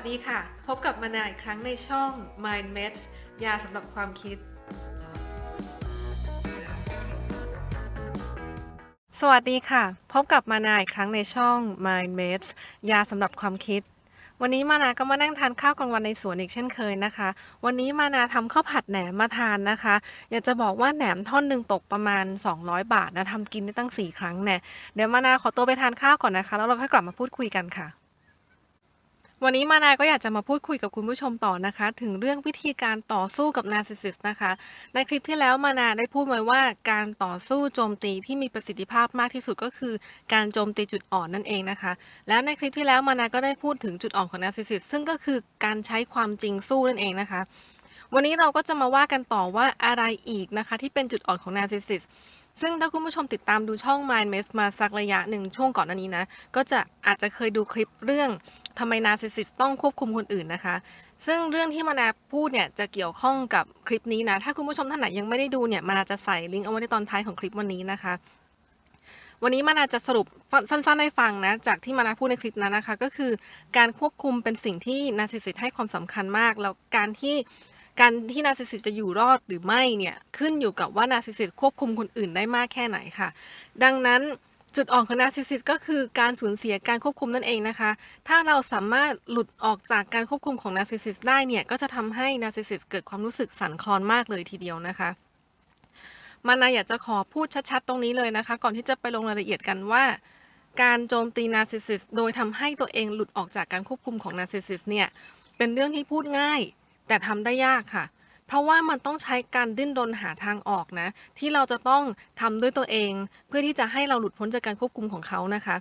สดีค่ะ พบกับมานาอีกครั้งในช่อง Mind Meds ยาสำหรับความคิด สวัสดีค่ะ พบกับมานาอีกครั้งในช่อง Mind Meds ยาสำหรับความคิด วันนี้มานาก็มานั่งทานข้าวกลางวันในสวนอีกเช่นเคยนะคะ วันนี้มานาทำข้าวผัดแหนมมาทานนะคะ อยากจะบอกว่าแหนมท่อนหนึ่งตกประมาณ 200 บาทนะทำกินได้ตั้ง 4 ครั้งแน่เดี๋ยวมานาขอตัวไปทานข้าวก่อนนะคะ แล้วเราค่อยกลับมาพูดคุยกันค่ะ วันนี้มานาก็อยากจะมาพูดคุยกับคุณผู้ชมต่อนะคะ ถึงเรื่องวิธีการต่อสู้กับนาร์ซิสซิสนะคะ ในคลิปที่แล้วมานาได้พูดไว้ว่าการต่อสู้โจมตีที่มีประสิทธิภาพมากที่สุดก็คือการโจมตีจุดอ่อนนั่นเองนะคะ แล้วในคลิปที่แล้วมานาก็ได้พูดถึงจุดอ่อนของนาร์ซิสซิสซึ่งก็คือการใช้ความจริงสู้นั่นเองนะคะ วันนี้เราก็จะมาว่ากันต่อว่าอะไรอีกนะคะ ที่เป็นจุดอ่อนของนาร์ซิสซิส ซึ่งถ้าคุณผู้ชมติดตามดูช่อง Mind Mess มาสักระยะหนึ่งช่วงก่อนหน้านี้นะ ก็จะอาจจะเคยดูคลิปเรื่องทำไมนาซิสิสต้องควบคุมคนอื่นนะคะ ซึ่งเรื่องที่มานาพูดเนี่ยจะเกี่ยวข้องกับคลิปนี้นะ ถ้าคุณผู้ชมท่านไหนยังไม่ได้ดูเนี่ยมานาจะใส่ลิงก์เอาไว้ในตอนท้ายของคลิปวันนี้นะคะ วันนี้มานาจะสรุปสั้นๆให้ฟังนะ จากที่มานาพูดในคลิปนั้นนะคะ ก็คือการควบคุมเป็นสิ่งที่นาซิสิสให้ความสำคัญมาก แล้วการที่ การที่นาซิสิสจะอยู่รอดหรือไม่เนี่ยขึ้นอยู่กับว่านาซิสิสควบคุมคนอื่นได้มากแค่ไหนค่ะ ดังนั้นจุดอ่อนของนาซิสิสก็คือการสูญเสียการควบคุมนั่นเองนะคะ ถ้าเราสามารถหลุดออกจากการควบคุมของนาซิสิสได้เนี่ยก็จะทำให้นาซิสิสเกิดความรู้สึกสั่นคลอนมากเลยทีเดียวนะคะมานาอยากจะขอพูดชัดๆ ตรงนี้เลยนะคะ ก่อนที่จะไปลงรายละเอียดกันว่า การโจมตีนาซิสิสโดยทำให้ตัวเองหลุดออกจากการควบคุมของนาซิสิสเนี่ยเป็นเรื่องที่พูดง่าย แต่ทำได้ยากค่ะ เพราะว่ามันต้องใช้การดิ้นรนหาทางออกนะ ที่เราจะต้องทำด้วยตัวเอง เพื่อที่จะให้เราหลุดพ้นจากการควบคุมของเขานะคะ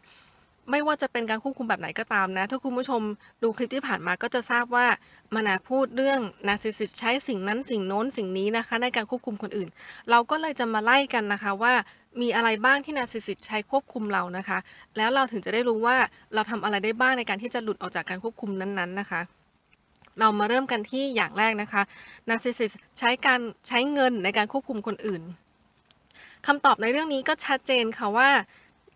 ไม่ว่าจะเป็นการควบคุมแบบไหนก็ตามนะ ถ้าคุณผู้ชมดูคลิปที่ผ่านมาก็จะทราบว่ามานาพูดเรื่องนาซิสซิสใช้สิ่งนั้นสิ่งโน้นสิ่งนี้นะคะ ในการควบคุมคนอื่น เราก็เลยจะมาไล่กันนะคะว่ามีอะไรบ้างที่นาซิสซิสใช้ควบคุมเรานะคะ แล้วเราถึงจะได้รู้ว่าเราทำอะไรได้บ้างในการที่จะหลุดออกจากการควบคุมนั้นๆนะคะ เรามาเริ่มกันที่อย่างแรกนะคะนาร์ซิสซิสใช้การใช้เงินในการควบคุมคนอื่นคำตอบในเรื่องนี้ก็ชัดเจนค่ะว่า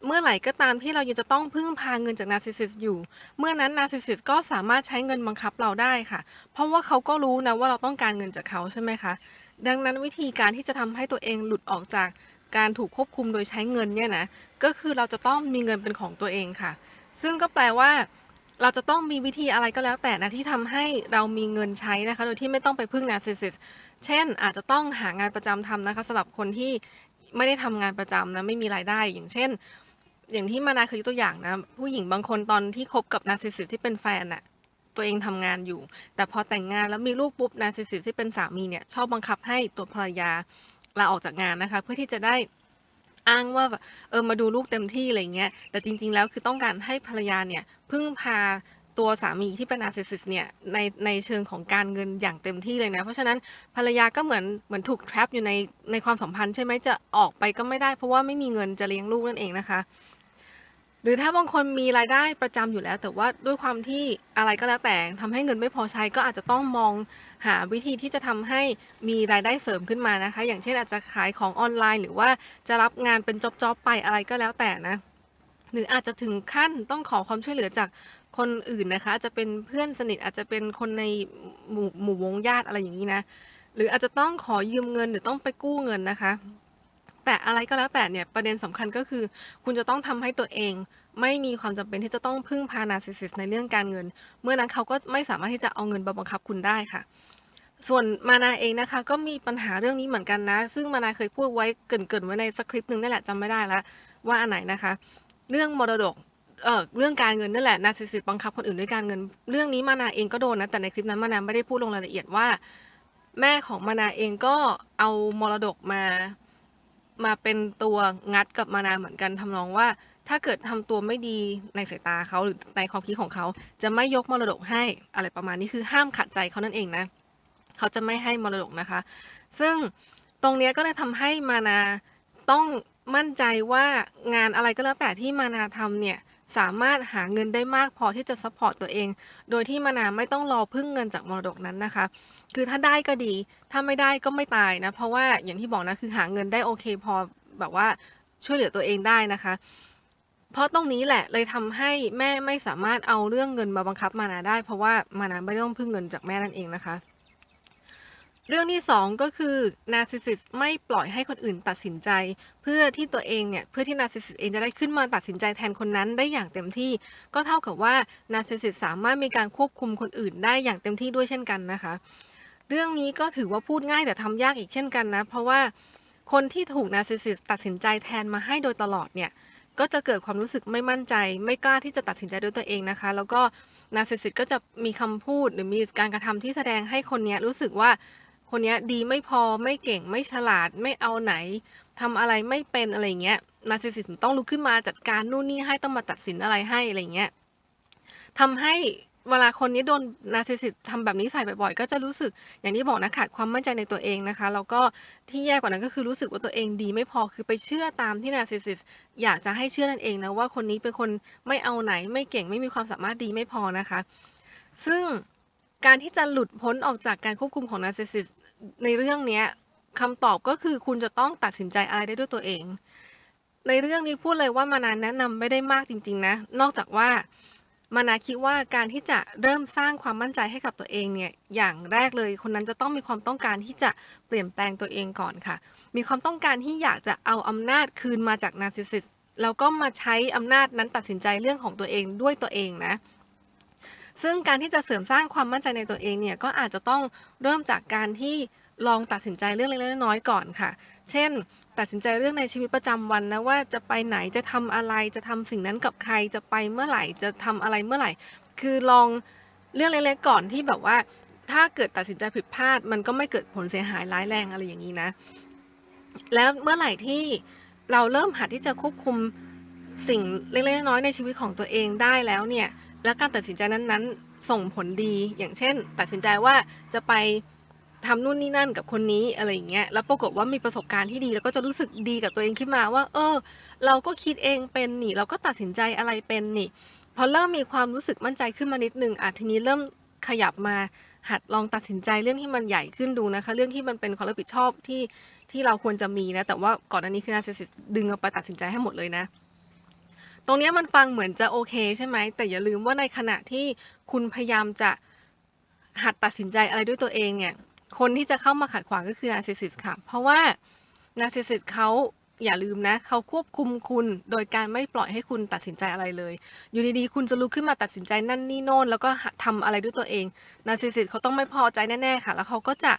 เมื่อไหร่ก็ตามที่เรายังจะต้องพึ่งพาเงินจากนาร์ซิสซิสอยู่ เมื่อนั้นนาร์ซิสซิสก็สามารถใช้เงินบังคับเราได้ค่ะ เพราะว่าเขาก็รู้นะว่าเราต้องการเงินจากเขาใช่ไหมคะ ดังนั้นวิธีการที่จะทำให้ตัวเองหลุดออกจากการถูกควบคุมโดยใช้เงินเนี่ยนะ ก็คือเราจะต้องมีเงินเป็นของตัวเองค่ะ ซึ่งก็แปลว่า เราจะต้องมีวิธีอะไรก็แล้วแต่นะที่ทำให้เรามีเงินใช้นะคะ โดยที่ไม่ต้องไปพึ่งนาซิสซิสเช่นอาจจะต้องหางานประจำทำนะคะสำหรับคนที่ไม่ได้ทำงานประจำนะไม่มีรายได้อย่างเช่น อย่างที่มานาเคยยกตัวอย่างนะ ผู้หญิงบางคนตอนที่คบกับนาซิสซิสที่เป็นแฟนน่ะตัวเองทำงานอยู่ แต่พอแต่งงานแล้วมีลูกปุ๊บนาซิสซิสที่เป็นสามีเนี่ยชอบบังคับให้ตัวภรรยาลาออกจากงานนะคะ เพื่อที่จะได้ อ้างว่าแบบเออมาดูลูกเต็มที่อะไรเงี้ย แต่จริง ๆ แล้วคือต้องการให้ภรรยาเนี่ยพึ่งพาตัวสามีที่เป็นนาร์ซิสซิสเนี่ยในในเชิงของการเงินอย่างเต็มที่เลยนะ เพราะฉะนั้นภรรยาก็เหมือนเหมือนถูก trap อยู่ในในความสัมพันธ์ใช่ไหมจะออกไปก็ไม่ได้เพราะว่าไม่มีเงินจะเลี้ยงลูกนั่นเองนะคะ หรือถ้าบางคนมีรายได้ประจำอยู่แล้ว แต่ว่าด้วยความที่อะไรก็แล้วแต่ทำให้เงินไม่พอใช้ก็อาจจะต้องมองหาวิธีที่จะทำให้มีรายได้เสริมขึ้นมานะคะ อย่างเช่นอาจจะขายของออนไลน์ หรือว่าจะรับงานเป็นจ็อบๆไปอะไรก็แล้วแต่นะ หรืออาจจะถึงขั้นต้องขอความช่วยเหลือจากคนอื่นนะคะอาจจะเป็นเพื่อนสนิทอาจจะเป็นคนในหมู่หมู่วงญาติอะไรอย่างนี้นะ หรืออาจจะต้องขอยืมเงินหรือต้องไปกู้เงินนะคะ แต่อะไรก็แล้วแต่เนี่ยประเด็นสำคัญก็คือ คุณจะต้องทำให้ตัวเอง ไม่มีความจำเป็นที่จะต้องพึ่งพานาซิสซิสในเรื่องการเงิน เมื่อนั้นเขาก็ไม่สามารถที่จะเอาเงินมาบังคับคุณได้ค่ะ ส่วนมานาเองนะคะ ก็มีปัญหาเรื่องนี้เหมือนกันนะ ซึ่งมานาเคยพูดไว้เกินๆไว้ในสคริปต์หนึ่งนั่นแหละจำไม่ได้ล้วว่าอันไหนนะคะ เรื่องมรดกเอ่อเรื่องการเงินนั่นแหละนาซิสซิสบังคับคนอื่นด้วยการเงิน เรื่องนี้มานาเองก็โดนนะแต่ในคลิปนั้นมานาไม่ได้พูดลงรายละเอียดว่า แม่ของมานาเองก็เอามรดกมา มาเป็นตัวงัดกับมานาเหมือนกันทำนองว่า ถ้าเกิดทำตัวไม่ดีในสายตาเขาหรือในความคิดของเขา จะไม่ยกมรดกให้อะไรประมาณนี้คือห้ามขัดใจเขานั่นเองนะเขาจะไม่ให้มรดกนะคะ ซึ่งตรงนี้ก็เลยทำให้มานาต้องมั่นใจว่างานอะไรก็แล้วแต่ที่มานาทำเนี่ย สามารถหาเงินได้มากพอที่จะซัพพอร์ตตัวเอง โดยที่มานาไม่ต้องรอพึ่งเงินจากมรดกนั้นนะคะ คือถ้าได้ก็ดี ถ้าไม่ได้ก็ไม่ตายนะ เพราะว่าอย่างที่บอกนะคือหาเงินได้โอเคพอแบบว่าช่วยเหลือตัวเองได้นะคะ เพราะตรงนี้แหละเลยทำให้แม่ไม่สามารถเอาเรื่องเงินมาบังคับมานาได้ เพราะว่ามานาไม่ต้องพึ่งเงินจากแม่นั่นเองนะคะ เรื่องที่ 2 ก็คือ narcissist ไม่ปล่อยให้คนอื่นตัดสินใจ เพื่อที่ตัวเองเนี่ยเพื่อที่ narcissist เองจะได้ขึ้นมาตัดสินใจแทนคนนั้นได้อย่างเต็มที่ ก็เท่ากับว่า narcissist สามารถมีการควบคุมคนอื่นได้อย่างเต็มที่ด้วยเช่นกันนะคะ เรื่องนี้ก็ถือว่าพูดง่ายแต่ทำยากอีกเช่นกันนะ เพราะว่าคนที่ถูก narcissist ตัดสินใจแทนมาให้โดยตลอดเนี่ยก็จะเกิดความรู้สึกไม่มั่นใจ ไม่กล้าที่จะตัดสินใจด้วยตัวเองนะคะ แล้วก็ narcissist ก็จะมีคำพูดหรือมีการกระทำที่แสดงให้คนนี้รู้สึกว่า คนเนี้ยดีไม่พอไม่เก่งไม่ฉลาดไม่เอาไหนทำอะไรไม่เป็นอะไรเงี้ย narcissist ถึงต้องลุกขึ้นมาจัดการนู่นนี่ให้ต้องมาตัดสินอะไรให้อะไรเงี้ยทำให้เวลาคนนี้โดน narcissist ทำแบบนี้ใส่บ่อยๆ ก็จะรู้สึกอย่างที่บอกนะขาดความมั่นใจในตัวเองนะคะ แล้วก็ที่แย่กว่านั้นก็คือรู้สึกว่าตัวเองดีไม่พอคือไปเชื่อตามที่ narcissist อยากจะให้เชื่อนั่นเองนะว่าคนนี้เป็นคนไม่เอาไหนไม่เก่งไม่มีความสามารถดีไม่พอนะคะ ซึ่ง การที่จะหลุดพ้นออกจากการควบคุมของ narcissist ในเรื่องเนี้ยคำตอบก็คือคุณจะต้องตัดสินใจอะไรได้ด้วยตัวเอง ในเรื่องนี้พูดเลยว่ามานาแนะนำไม่ได้มากจริง ๆ นะ นอกจากว่ามานาคิดว่าการที่จะเริ่มสร้างความมั่นใจให้กับตัวเองเนี่ยอย่างแรกเลย คนนั้นจะต้องมีความต้องการที่จะเปลี่ยนแปลงตัวเองก่อนค่ะ มีความต้องการที่อยากจะเอาอำนาจคืนมาจาก narcissist แล้วก็มาใช้อำนาจนั้นตัดสินใจเรื่องของตัวเองด้วยตัวเองนะ ซึ่งการที่จะเสริมสร้างความมั่นใจในตัวเองเนี่ยก็อาจจะต้องเริ่มจากการที่ลองตัดสินใจเรื่องเล็กๆน้อยๆก่อนค่ะ เช่น ตัดสินใจเรื่องในชีวิตประจำวันนะว่าจะไปไหนจะทำอะไรจะทำสิ่งนั้นกับใครจะไปเมื่อไหร่จะทำอะไรเมื่อไหร่ คือลองเรื่องเล็กๆก่อนที่แบบว่า ถ้าเกิดตัดสินใจผิดพลาด มันก็ไม่เกิดผลเสียหายร้ายแรงอะไรอย่างนี้นะ แล้วเมื่อไหร่ที่เราเริ่มหัดที่จะควบคุมสิ่งเล็กๆน้อยๆในชีวิตของตัวเองได้แล้วเนี่ย แล้วการตัดสินใจนั้นๆ ส่งผลดี อย่างเช่น ตัดสินใจว่าจะไปทำนู่นนี่นั่นกับคนนี้อะไรอย่างเงี้ย แล้วปรากฏว่ามีประสบการณ์ที่ดี แล้วก็จะรู้สึกดีกับตัวเองขึ้นมาว่า เออ เราก็คิดเองเป็นนี่ เราก็ตัดสินใจอะไรเป็นนี่ พอเริ่มมีความรู้สึกมั่นใจขึ้นมานิดนึงอะทีนี้เริ่มขยับมาหัดลองตัดสินใจเรื่องที่มันใหญ่ขึ้นดูนะคะ เรื่องที่มันเป็นความรับผิดชอบที่ที่เราควรจะมีนะ แต่ว่าก่อนอันนี้คือ narcissist ดึงเอาไปตัดสินใจให้หมดเลยนะ ตรงนี้มันฟังเหมือนจะโอเคใช่ไหม แต่อย่าลืมว่าในขณะที่คุณพยายามจะหัดตัดสินใจอะไรด้วยตัวเองเนี่ย คนที่จะเข้ามาขัดขวางก็คือ narcissist ค่ะ เพราะว่า narcissist เขาอย่าลืมนะเขาควบคุมคุณโดยการไม่ปล่อยให้คุณตัดสินใจอะไรเลย อยู่ดีๆ คุณจะลุกขึ้นมาตัดสินใจนั่นนี่โน่น แล้วก็ทำอะไรด้วยตัวเอง narcissist เขาต้องไม่พอใจแน่ๆค่ะ แล้วเขาก็จะ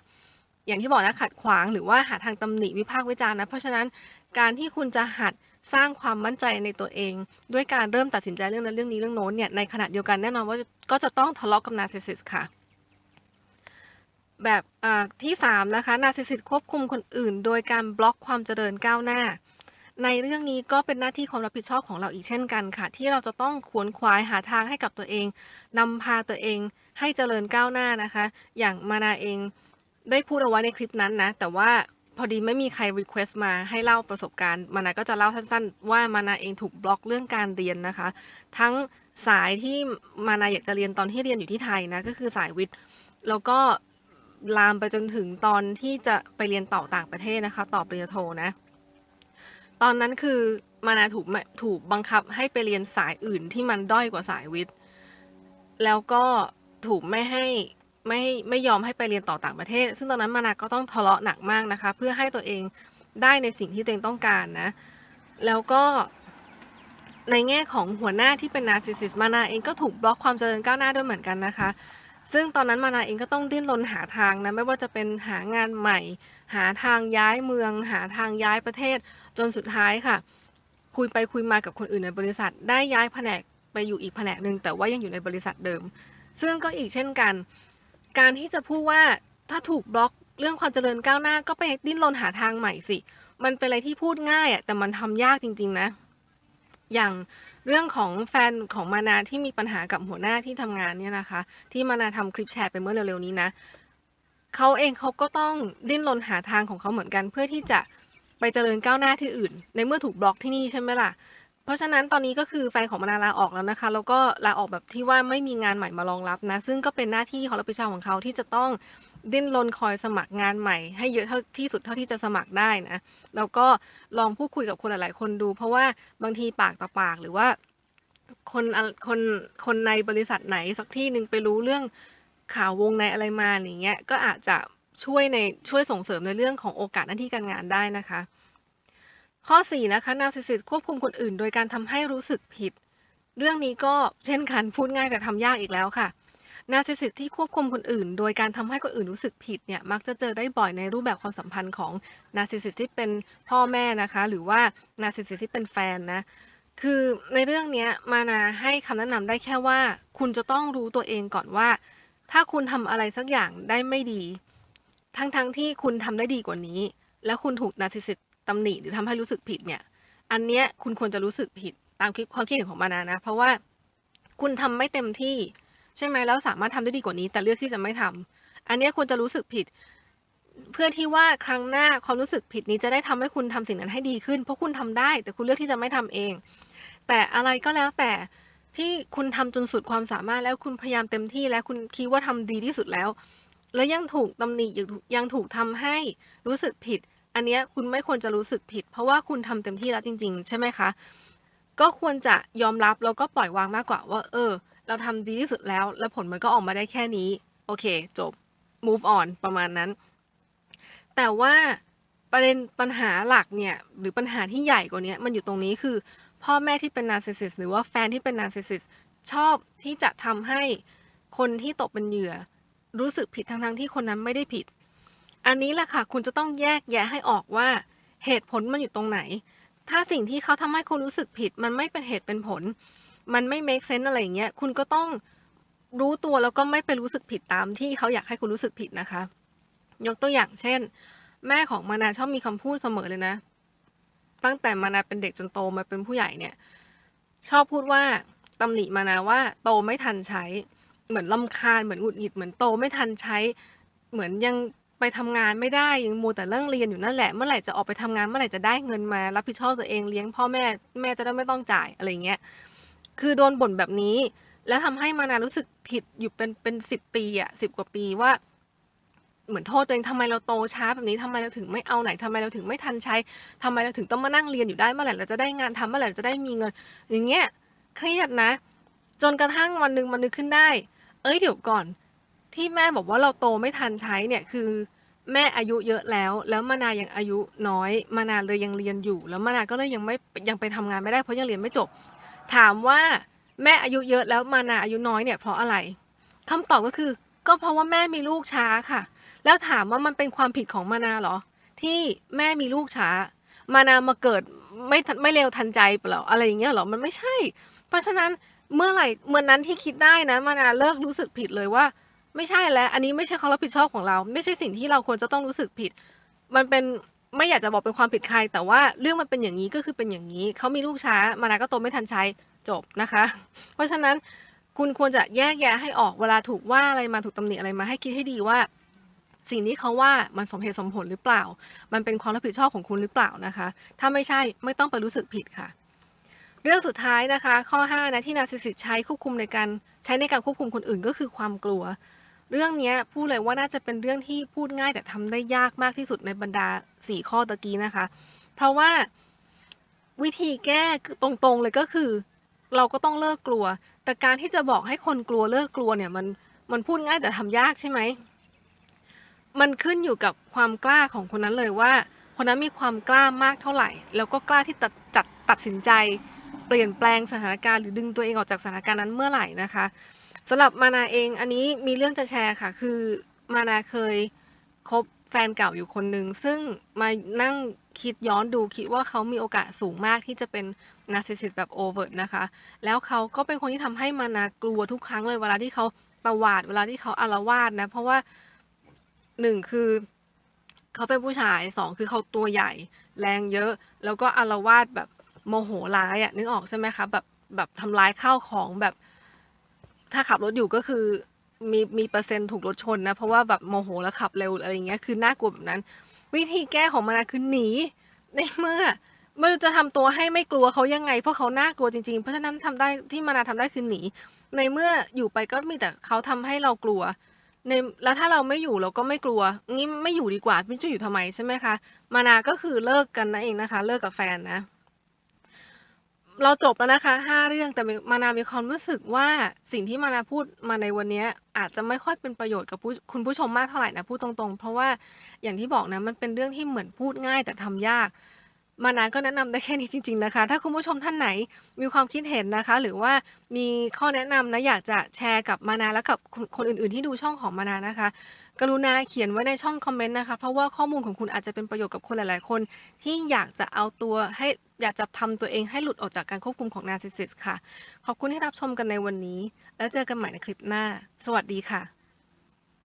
อย่างที่บอกนะขัดขวางหรือว่าหาทางตำหนิวิพากษ์วิจารณ์นะ เพราะฉะนั้นการที่คุณจะหัด สร้างความมั่นใจในตัวเอง ด้วยการเริ่มตัดสินใจเรื่องนั้นเรื่องนี้เรื่องโน้นเนี่ยในขณะเดียวกันแน่นอนว่าก็จะต้องทะเลาะกับ narcissist ค่ะ แบบที่3นะคะ narcissist ควบคุมคนอื่น โดยการบล็อกความเจริญก้าวหน้าในเรื่องนี้ก็เป็นหน้าที่ความรับผิดชอบของเราอีกเช่นกันค่ะ ที่เราจะต้องขวนขวายหาทางให้กับตัวเองนำพาตัวเองให้เจริญก้าวหน้านะคะ อย่างมานาเองได้พูดเอาไว้ในคลิปนั้นนะ แต่ว่า พอดีไม่มีใครรีเควสต์มาให้เล่าประสบการณ์มานาก็จะเล่าสั้นๆ ว่ามานาเองถูกบล็อกเรื่องการเรียนนะคะ ทั้งสายที่มานาอยากจะเรียนตอนที่เรียนอยู่ที่ไทยนะก็คือสายวิทย์ แล้วก็ลามไปจนถึงตอนที่จะไปเรียนต่อต่างประเทศนะคะ ต่อปริญญาโทนะ ตอนนั้นคือมานาถูกถูกบังคับให้ไปเรียนสายอื่นที่มันด้อยกว่าสายวิทย์ แล้วก็ถูกไม่ให้ ไม่ไม่ยอมให้ไปเรียนต่อต่างประเทศ ซึ่งตอนนั้นมานาก็ต้องทะเลาะหนักมากนะคะ เพื่อให้ตัวเองได้ในสิ่งที่ตัวเองต้องการนะ แล้วก็ในแง่ของหัวหน้าที่เป็นนาซิสซิสมานาเองก็ถูกบล็อกความเจริญก้าวหน้าด้วยเหมือนกันนะคะ ซึ่งตอนนั้นมานาเองก็ต้องดิ้นรนหาทางนะ ไม่ว่าจะเป็นหางานใหม่ หาทางย้ายเมือง หาทางย้ายประเทศ จนสุดท้ายค่ะ คุยไปคุยมากับคนอื่นในบริษัท ได้ย้ายแผนกไปอยู่อีกแผนกหนึ่งแต่ว่ายังอยู่ในบริษัทเดิม ซึ่งก็อีกเช่นกัน การที่จะพูดว่าถ้าถูกบล็อกเรื่องความเจริญก้าวหน้าก็ไปดิ้นรนหาทางใหม่สิ มันเป็นอะไรที่พูดง่ายอะแต่มันทำยากจริง ๆ นะ อย่างเรื่องของแฟนของมานาที่มีปัญหากับหัวหน้าที่ทำงานเนี่ยนะคะ ที่มานาทำคลิปแชร์ไปเมื่อเร็วๆนี้นะเขาเองเขาก็ต้องดิ้นรนหาทางของเขาเหมือนกัน เพื่อที่จะไปเจริญก้าวหน้าที่อื่น ในเมื่อถูกบล็อกที่นี่ใช่ไหมล่ะ เพราะฉะนั้นตอนนี้ก็คือแฟนของมานาลาออกแล้วนะคะ แล้วก็ลาออกแบบที่ว่าไม่มีงานใหม่มารองรับนะ ซึ่งก็เป็นหน้าที่ของรับผิดชอบของเขาที่จะต้องดิ้นรนคอยสมัครงานใหม่ ให้เยอะเท่าที่สุดเท่าที่จะสมัครได้นะแล้วก็ลองพูดคุยกับคนหลายๆคนดู เพราะว่าบางทีปากต่อปากหรือว่าคนอะคนคนในบริษัทไหนสักที่หนึ่งไปรู้เรื่องข่าววงในอะไรมาอย่างเงี้ยก็อาจจะช่วยในช่วยส่งเสริมในเรื่องของโอกาสหน้าที่การงานได้นะคะ ข้อ 4 นะคะ Narcissist ควบคุมคนอื่น โดยการทำให้รู้สึกผิด เรื่องนี้ก็เช่นกันพูดง่ายแต่ทำยากอีกแล้วค่ะ Narcissist ที่ควบคุมคนอื่น โดยการทำให้คนอื่นรู้สึกผิดเนี่ยมักจะเจอได้บ่อยในรูปแบบความสัมพันธ์ของ Narcissist ที่เป็นพ่อแม่นะคะ หรือว่า Narcissist ที่เป็นแฟนนะคือในเรื่องนี้มานาให้คำแนะนำได้แค่ว่า คุณจะต้องรู้ตัวเองก่อนว่า ถ้าคุณทำอะไรสักอย่างได้ไม่ดี ทั้งๆทที่คุณทำได้ดีกว่านี้ แล้วคุณถูก Narcissist ต ตำหนิหรือทำให้รู้สึกผิดเนี่ย อันเนี้ยคุณควรจะรู้สึกผิดตามคิดความคิดเห็นของมานานะ เพราะว่าคุณทำไม่เต็มที่ใช่ไหมแล้วสามารถทำได้ดีกว่านี้ แต่เลือกที่จะไม่ทำอันเนี้ยควรจะรู้สึกผิด เพื่อที่ว่าครั้งหน้าความรู้สึกผิดนี้จะได้ทำให้คุณทำสิ่งนั้นให้ดีขึ้น เพราะคุณทำได้ แต่คุณเลือกที่จะไม่ทำเอง แต่อะไรก็แล้วแต่ที่คุณทำจนสุดความสามารถแล้วคุณพยายามเต็มที่แล้วคุณคิดว่าทำดีที่สุดแล้ว แล้วยังถูกตำหนิยังถูกยังถูกทำให้รู้สึกผิด อันเนี้ยคุณไม่ควรจะรู้สึกผิด เพราะว่าคุณทำเต็มที่แล้วจริง ๆ ใช่ไหมคะ ก็ควรจะยอมรับแล้วก็ปล่อยวางมากกว่าว่า เออ เราทำดีที่สุดแล้ว แล้วผลมันก็ออกมาได้แค่นี้ โอเค จบ move on ประมาณนั้น แต่ว่าประเด็นปัญหาหลักเนี่ย หรือปัญหาที่ใหญ่กว่านี้มันอยู่ตรงนี้คือ พ่อแม่ที่เป็น narcissist หรือว่าแฟนที่เป็น narcissist ชอบที่จะทำให้คนที่ตกเป็นเหยื่อ รู้สึกผิดทั้งๆที่คนนั้นไม่ได้ผิด อันนี้แหละค่ะ คุณจะต้องแยกแยะให้ออกว่า เหตุผลมันอยู่ตรงไหน ถ้าสิ่งที่เขาทำให้คุณรู้สึกผิด มันไม่เป็นเหตุเป็นผล มันไม่ make sense อะไรอย่างเงี้ย คุณก็ต้องรู้ตัวแล้วก็ไม่ไปรู้สึกผิดตามที่เขาอยากให้คุณรู้สึกผิดนะคะ ยกตัวอย่างเช่น แม่ของมานาชอบมีคำพูดเสมอเลยนะ ตั้งแต่มานาเป็นเด็กจนโตมาเป็นผู้ใหญ่เนี่ย ชอบพูดว่าตำหนิมานาว่าโตไม่ทันใช้ เหมือนลำคาญเหมือนหงุดหงิดเหมือนโตไม่ทันใช้ เหมือนยัง ไปทำงานไม่ได้ ยังมัวแต่เรื่องเรียนอยู่นั่นแหละ เมื่อไหร่จะออกไปทำงาน เมื่อไหร่จะได้เงินมา รับผิดชอบตัวเองเลี้ยงพ่อแม่ แม่จะได้ไม่ต้องจ่ายอะไรเงี้ย คือโดนบ่นแบบนี้ แล้วทำให้มานารู้สึกผิดอยู่เป็นเป็นสิบปีอะสิบกว่าปีว่า เหมือนโทษตัวเองทำไมเราโตช้าแบบนี้ทำไมเราถึงไม่เอาไหนทำไมเราถึงไม่ทันใช้ทำไมเราถึงต้องมานั่งเรียนอยู่ได้ เมื่อไหร่เราจะได้งานทำเมื่อไหร่เราจะได้มีเงิน อย่างเงี้ย เครียดนะ จนกระทั่งวันหนึ่งมันนึกขึ้นได้ เอ้ยเดี๋ยวก่อน ที่แม่บอกว่าเราโตไม่ทันใช้เนี่ยคือแม่อายุเยอะแล้ว แล้วมานายังอายุน้อยมานาเลยยังเรียนอยู่ แล้วมานาก็เลยยังไม่ยังไปทำงานไม่ได้เพราะยังเรียนไม่จบ ถามว่าแม่อายุเยอะแล้วมานาอายุน้อยเนี่ยเพราะอะไรคำตอบก็คือ ก็เพราะว่าแม่มีลูกช้าค่ะ แล้วถามว่ามันเป็นความผิดของมานาเหรอ ที่แม่มีลูกช้า มานามาเกิดไม่ไม่เร็วทันใจเปล่าอะไรอย่างเงี้ยเหรอมันไม่ใช่ เพราะฉะนั้นเมื่อไหร่เมื่อนั้นที่คิดได้นะมานาเลิกรู้สึกผิดเลยว่า ไม่ใช่แล้ว อันนี้ไม่ใช่ความรับผิดชอบของเรา ไม่ใช่สิ่งที่เราควรจะต้องรู้สึกผิด มันเป็นไม่อยากจะบอกเป็นความผิดใคร แต่ว่าเรื่องมันเป็นอย่างนี้ก็คือเป็นอย่างนี้ เขามีลูกช้า มานาก็โตไม่ทันใช้จบนะคะ เพราะฉะนั้นคุณควรจะแยกแยะให้ออกเวลาถูกว่าอะไรมาถูกตำหนิอะไรมาให้คิดให้ดีว่า สิ่งที่เขาว่ามันสมเหตุสมผลหรือเปล่า มันเป็นความรับผิดชอบของคุณหรือเปล่านะคะ ถ้าไม่ใช่ไม่ต้องไปรู้สึกผิดค่ะ เรื่องสุดท้ายนะคะ ข้อ5นะที่นาซิสิตใช้ควบคุมในการใช้ในการควบคุมคนอื่นก็คือความกลัว เรื่องนี้พูดเลยว่าน่าจะเป็นเรื่องที่พูดง่ายแต่ทำได้ยากมากที่สุดในบรรดา 4 ข้อตะกี้นะคะ เพราะว่าวิธีแก้ตรงๆเลยก็คือ เราก็ต้องเลิกกลัว แต่การที่จะบอกให้คนกลัวเลิกกลัวเนี่ยมันมันพูดง่ายแต่ทำยากใช่ไหม มันขึ้นอยู่กับความกล้าของคนนั้นเลยว่า คนนั้นมีความกล้ามากเท่าไหร่ แล้วก็กล้าที่ตัดจัดตัดสินใจ เปลี่ยนแปลงสถานการณ์หรือดึงตัวเองออกจากสถานการณ์นั้นเมื่อไหร่นะคะ สำหรับมานาเองอันนี้มีเรื่องจะแชร์ค่ะ คือมานาเคยคบแฟนเก่าอยู่คนหนึ่งซึ่งมานั่งคิดย้อนดูคิดว่าเขามีโอกาสสูงมากที่จะเป็นนาร์ซิสซิสแบบโอเวอร์นะคะ แล้วเขาก็เป็นคนที่ทำให้มานากลัวทุกครั้งเลยเวลาที่เขาตวาดเวลาที่เขาอารวาสนะ เพราะว่าหนึ่งคือเขาเป็นผู้ชายสองคือเขาตัวใหญ่ แรงเยอะ แล้วก็อารวาสแบบโมโหร้ายอะนึกออกใช่ไหมคะแบบแบบทำร้ายข้าวของแบบ ถ้าขับรถอยู่ก็คือมีมีเปอร์เซ็นต์ถูกรถชนนะ เพราะว่าแบบโมโหแล้วขับเร็วอะไรอย่างเงี้ยคือน่ากลัวแบบนั้น วิธีแก้ของมานาคือหนีในเมื่อไม่รู้จะทำตัวให้ไม่กลัวเขายังไง เพราะเขาน่ากลัวจริงๆ เพราะฉะนั้นทำได้ที่มานาทำได้คือหนี ในเมื่ออยู่ไปก็มีแต่เขาทำให้เรากลัวในแล้วถ้าเราไม่อยู่เราก็ไม่กลัว งี้ไม่อยู่ดีกว่าไม่จะอยู่ทำไมใช่ไหมคะ มานาก็คือเลิกกันนั่นเองนะคะ เลิกกับแฟนนะ เราจบแล้วนะคะ5เรื่องแต่มานามีความรู้สึกว่าสิ่งที่มานาพูดมาในวันนี้อาจจะไม่ค่อยเป็นประโยชน์กับคุณผู้ชมมากเท่าไหร่นะพูดตรงๆ เพราะว่าอย่างที่บอกนะมันเป็นเรื่องที่เหมือนพูดง่ายแต่ทำยาก มานาก็แนะนำได้แค่นี้จริง ๆ นะคะ ถ้าคุณผู้ชมท่านไหนมีความคิดเห็นนะคะ หรือว่ามีข้อแนะนำนะ อยากจะแชร์กับมานาและกับคนคนอื่น ๆ ที่ดูช่องของมานานะคะ กรุณาเขียนไว้ในช่องคอมเมนต์นะคะ เพราะว่าข้อมูลของคุณอาจจะเป็นประโยชน์กับคนหลาย ๆ คน ที่อยากจะเอาตัวให้อยากจะทำตัวเองให้หลุดออกจากการควบคุมของ Narcissist ค่ะ ขอบคุณที่รับชมกันในวันนี้ แล้วเจอกันใหม่ในคลิปหน้า สวัสดีค่ะ